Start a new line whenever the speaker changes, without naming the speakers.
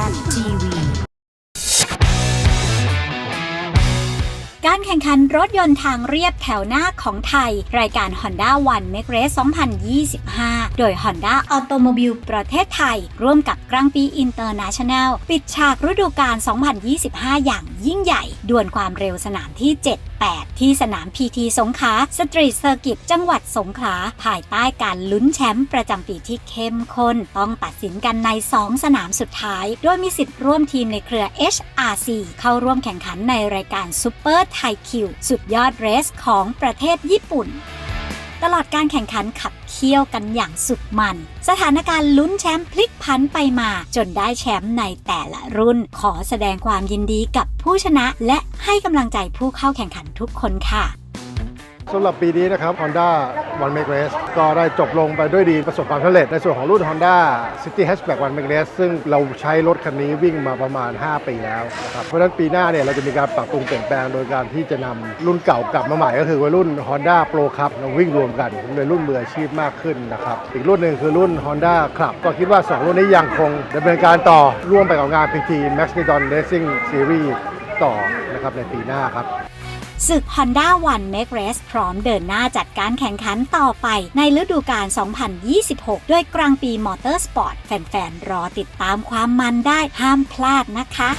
Sally TV.
การแข่งขันรถยนต์ทางเรียบแถวหน้าของไทย รายการ Honda One Make Race 2025 โดย Honda Automobile ประเทศไทย ร่วมกับกลางปี International ปิดฉากฤดูกาล 2025 อย่างยิ่งใหญ่ดวลความเร็วสนามที่ 7 8 ที่สนาม PT สงขลาสตรีทเซอร์กิตจังหวัดสงขลาภายใต้การลุ้นแชมป์ประจำปีที่เข้มข้น ต้องตัดสินกันใน 2 สนามสุดท้าย โดยมีสิทธิ์ร่วมทีมในเครือ HRC เข้าร่วมแข่งขันในรายการซูเปอร์ไทคิว สุดยอดเรสของประเทศญี่ปุ่น ตลอดการแข่งขันขับเคี่ยวกันอย่างสุดมัน สถานการณ์ลุ้นแชมป์พลิกพันไปมา จนได้แชมป์ในแต่ละรุ่น ขอแสดงความยินดีกับผู้ชนะ และให้กำลังใจผู้เข้าแข่งขันทุกคนค่ะ
สำหรับปีนี้นะครับ Honda One Make Race ก็ได้จบลงไปด้วยดีประสบความสำเร็จในส่วนของรุ่น Honda City Hatchback One Make Race ซึ่งเราใช้รถคันนี้วิ่งมาประมาณ 5 ปีแล้วนะครับเพราะฉะนั้นปีหน้าเนี่ยเราจะมีการปรับปรุงเปลี่ยนแปลงโดยการที่จะนำรุ่นเก่ากลับมาใหม่ก็คือว่ารุ่น Honda Pro Cup เราวิ่งรวมกันเป็นรุ่นมืออาชีพมากขึ้นนะครับอีกรุ่นหนึ่งคือรุ่น Honda Club ก็คิดว่า 2 รุ่นนี้ยังคงดำเนินการต่อร่วมไปกับงาน PT Max n i t o n Racing Series ต่อนะครับในปีหน้าครับ
ศึก Honda One Make Race พร้อมเดินหน้าจัดการแข่งขันต่อไปในฤดูกาล 2026 ด้วยกลางปีมอเตอร์สปอร์ต แฟนๆ รอติดตามความมันได้ห้ามพลาดนะคะ